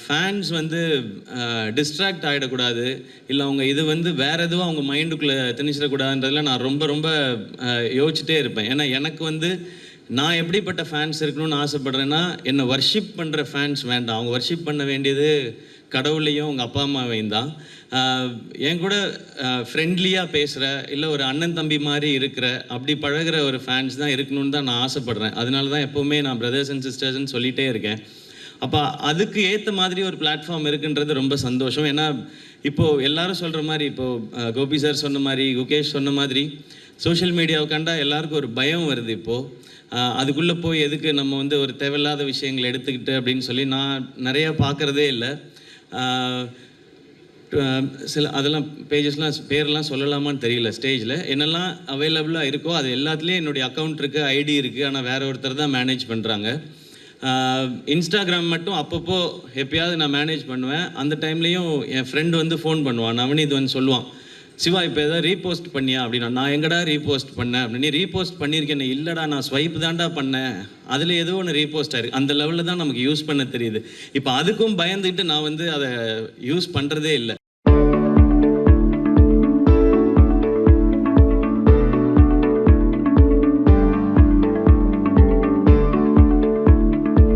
Fans வந்து distract ஆகிடக்கூடாது இல்லை அவங்க இது வந்து வேற எதுவும் அவங்க மைண்டுக்குள்ளே திணிச்சிடக்கூடாதுன்றதில் நான் ரொம்ப ரொம்ப யோசிச்சுட்டே இருப்பேன். ஏன்னா எனக்கு வந்து நான் எப்படிப்பட்ட ஃபேன்ஸ் இருக்கணும்னு ஆசைப்பட்றேன்னா என்னை வர்ஷிப் பண்ணுற ஃபேன்ஸ் வேண்டாம். அவங்க வர்ஷிப் பண்ண வேண்டியது கடவுளையும் உங்கள் அப்பா அம்மாவையும் தான். என் கூட ஃப்ரெண்ட்லியாக பேசுகிற இல்லை ஒரு அண்ணன் தம்பி மாதிரி இருக்கிற அப்படி பழகுற ஒரு ஃபேன்ஸ் தான் இருக்கணும்னு தான் நான் ஆசைப்பட்றேன். அதனால தான் எப்போவுமே நான் பிரதர்ஸ் அண்ட் சிஸ்டர்ஸ்னு சொல்லிகிட்டே இருக்கேன். அப்போ அதுக்கு ஏற்ற மாதிரி ஒரு பிளாட்ஃபார்ம் இருக்குன்றது ரொம்ப சந்தோஷம். ஏன்னா இப்போது எல்லாரும் சொல்கிற மாதிரி இப்போது கோபி சார் சொன்ன மாதிரி குகேஷ் சொன்ன மாதிரி சோஷியல் மீடியாவை கண்டா எல்லாருக்கும் ஒரு பயம் வருது இப்போது அதுக்குள்ளே போய் எதுக்கு நம்ம வந்து ஒரு தேவையில்லாத விஷயங்களை எடுத்துக்கிட்டு அப்படின்னு சொல்லி நான் நிறையா பார்க்குறதே இல்லை. சில அதெல்லாம் பேஜஸ்லாம் பேர்லாம் சொல்லலாமான்னு தெரியல ஸ்டேஜில் என்னெல்லாம் அவைலபிளாக இருக்கோ அது எல்லாத்துலேயும் என்னுடைய அக்கௌண்ட் இருக்குது ஐடி இருக்குது ஆனால் வேறு ஒருத்தர் தான் மேனேஜ் பண்ணுறாங்க இன்ஸ்டாகிராம் மட்டும் அப்பப்போ எப்பயாவது நான் மேனேஜ் பண்ணுவேன். அந்த டைம்லேயும் என் ஃப்ரெண்டு வந்து ஃபோன் பண்ணுவான். நவனீத் வந்து சொல்லுவான் சிவா இப்போ எதாவது ரீபோஸ்ட் பண்ணியா? அப்படின்னா நான் எங்கடா ரீபோஸ்ட் பண்ணேன்? அப்படின்னு நீ ரீபோஸ்ட் பண்ணியிருக்கேன் இல்லைடா நான் ஸ்வைப் தான்டா பண்ணேன். அதில் ஏதோ ஒன்று ரீபோஸ்ட் ஆயிருக்கு அந்த லெவலில் தான் நமக்கு யூஸ் பண்ண தெரியுது. இப்போ அதுக்கும் பயந்துக்கிட்டு நான் வந்து அதை யூஸ் பண்ணுறதே இல்லை.